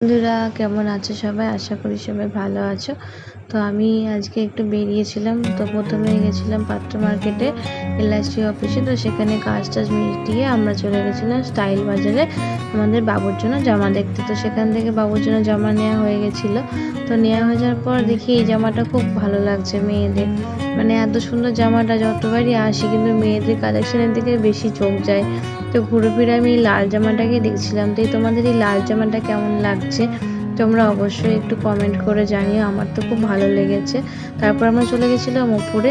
বন্ধুরা, কেমন আছো সবাই? আশা করি সবাই ভালো আছো। তো আমি আজকে একটু বেরিয়েছিলাম। তো প্রথমে গেছিলাম পাত্র মার্কেটে এলআইসি অফিসে তো সেখানে কাজ টাজ মিটিয়ে আমরা চলে গেছিলাম স্টাইল বাজারে আমাদের বাবুর জন্য জামা দেখতে। তো সেখান থেকে বাবুর জন্য জামা নেওয়া হয়ে গেছিল। তো নেওয়া হয়ে যাওয়ার পর দেখি এই জামাটা খুব ভালো লাগছে মেয়েদের। মানে এত সুন্দর জামাটা যতবারই আসি, কিন্তু মেয়েদের কালেকশনের দিকে বেশি চোখ যায়। তো ঘুরে ফিরে আমি এই লাল জামাটাকে দেখছিলাম। তো তোমাদের এই লাল জামাটা কেমন লাগছে? তোমরা অবশ্যই একটু কমেন্ট করে জানিও, আমার তো খুব ভালো লেগেছে। তারপর আমরা চলে গেছিলাম ওপরে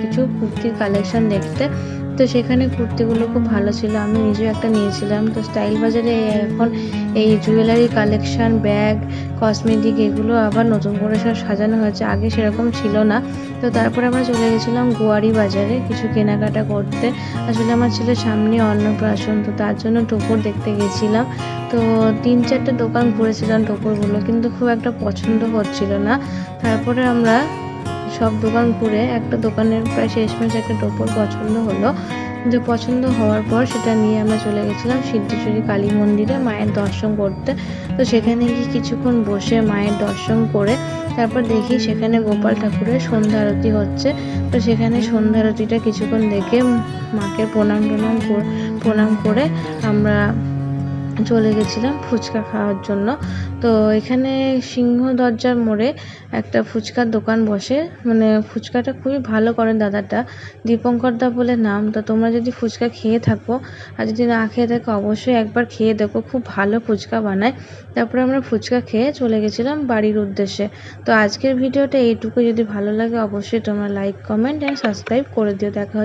কিছু কুর্তির কালেকশন দেখতে। তো সেখানে কুর্তিগুলো খুব ভালো ছিল। আমি নিজেও একটা নিয়েছিলাম। তো স্টাইল বাজারে এখন এই জুয়েলারি কালেকশন ব্যাগ কসমেটিক এগুলো আবার নতুন করে সব সাজানো হয়েছে। আগে সেরকম ছিল না। তো তারপরে আমরা চলে গেছিলাম গোয়ারি বাজারে কিছু কেনাকাটা করতে। আসলে আমার ছেলের সামনে অন্নপ্রাশন, তো তার জন্য টোপর দেখতে গেছিলাম। তো তিন চারটে দোকান ঘুরেছিলাম টোপরগুলো, কিন্তু খুব একটা পছন্দ হচ্ছিল না। তারপরে আমরা সব দোকান ঘুরে একটা দোকানের প্রায় শেষমেশ একটা টোপর পছন্দ হলো। যে পছন্দ হওয়ার পর সেটা নিয়ে আমরা চলে গেছিলাম সিদ্ধেশ্বরী কালী মন্দিরে মায়ের দর্শন করতে। তো সেখানে গিয়ে কিছুক্ষণ বসে মায়ের দর্শন করে তারপর দেখি সেখানে গোপাল ঠাকুরের সন্ধ্যা আরতি হচ্ছে। তো সেখানে সন্ধ্যা আরতিটা কিছুক্ষণ দেখে মাকে প্রণাম টনাম প্রণাম করে আমরা চলে গেছিলাম ফুচকা খাওয়ার জন্য। তো এখানে সিংহ দরজার মোড়ে একটা ফুচকার দোকান বসে। মানে ফুচকাটা খুবই ভালো করেন দাদাটা। দীপঙ্কর দা বলে নাম। তো তোমরা যদি ফুচকা খেয়ে থাকো আর যদি না খেয়ে থাকো, অবশ্যই একবার খেয়ে দেখো। খুব ভালো ফুচকা বানায়। তারপরে আমরা ফুচকা খেয়ে চলে গেছিলাম বাড়ির উদ্দেশ্যে। তো আজকের ভিডিওটা এইটুকু। যদি ভালো লাগে, অবশ্যই তোমরা লাইক কমেন্ট অ্যান্ড সাবস্ক্রাইব করে দিও। দেখা